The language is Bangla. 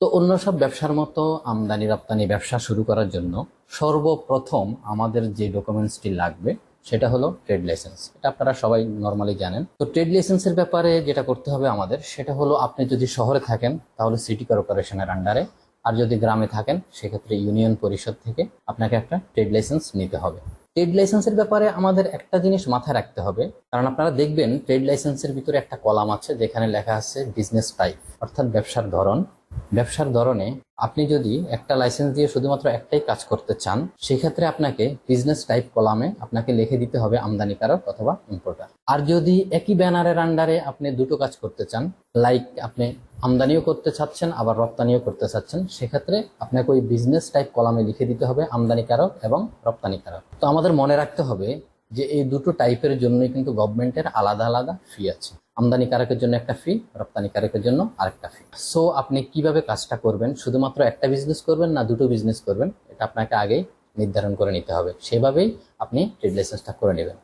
তো অন্য সব ব্যবসার মতো আমদানি রপ্তানি ব্যবসা শুরু করার জন্য সর্বপ্রথম আমাদের যে ডকুমেন্টসটি লাগবে, সেটা হলো ট্রেড লাইসেন্স। এটা আপনারা সবাই নর্মালি জানেন। তো ট্রেড লাইসেন্সের ব্যাপারে যেটা করতে হবে আমাদের, সেটা হলো আপনি যদি শহরে থাকেন, তাহলে সিটি কর্পোরেশনের আন্ডারে, আর যদি গ্রামে থাকেন, সেক্ষেত্রে ইউনিয়ন পরিষদ থেকে আপনাকে একটা ট্রেড লাইসেন্স নিতে হবে। ট্রেড লাইসেন্সের ব্যাপারে আমাদের একটা জিনিস মাথায় রাখতে হবে, কারণ আপনারা দেখবেন ট্রেড লাইসেন্সের ভিতরে একটা কলাম আছে, যেখানে লেখা আছে বিজনেস টাইপ অর্থাৎ ব্যবসার ধরন। ব্যবসার ধরনে আপনি যদি একটা লাইসেন্স দিয়ে শুধুমাত্র একটাই কাজ করতে চান, সেক্ষেত্রে আপনাকে বিজনেস টাইপ কলামে আপনাকে লিখে দিতে হবে আমদানিকারক অথবা ইম্পোর্টার আর যদি একই ব্যানারের আন্ডারে আপনি দুটো কাজ করতে চান লাইক আপনি আমদানিও করতে চাচ্ছেন, আবার রপ্তানিও করতে চাচ্ছেন, সেক্ষেত্রে আপনাকে ওই বিজনেস টাইপ কলামে লিখে দিতে হবে আমদানিকারক এবং রপ্তানিকারক। তো আমাদের মনে রাখতে হবে যে এই দুটো টাইপের জন্যই কিন্তু গভর্নমেন্টের আলাদা আলাদা ফি আছে। আমদানিকারকের জন্য একটা ফি রপ্তানিকারকের জন্য আরেকটা ফি সো আপনি কীভাবে কাজটা করবেন? শুধুমাত্র একটা বিজনেস করবেন না, দুটো বিজনেস করবেন? এটা আপনাকে আগেই নির্ধারণ করে নিতে হবে। সেভাবেই আপনি ট্রেড লাইসেন্সটা করে নেবেন।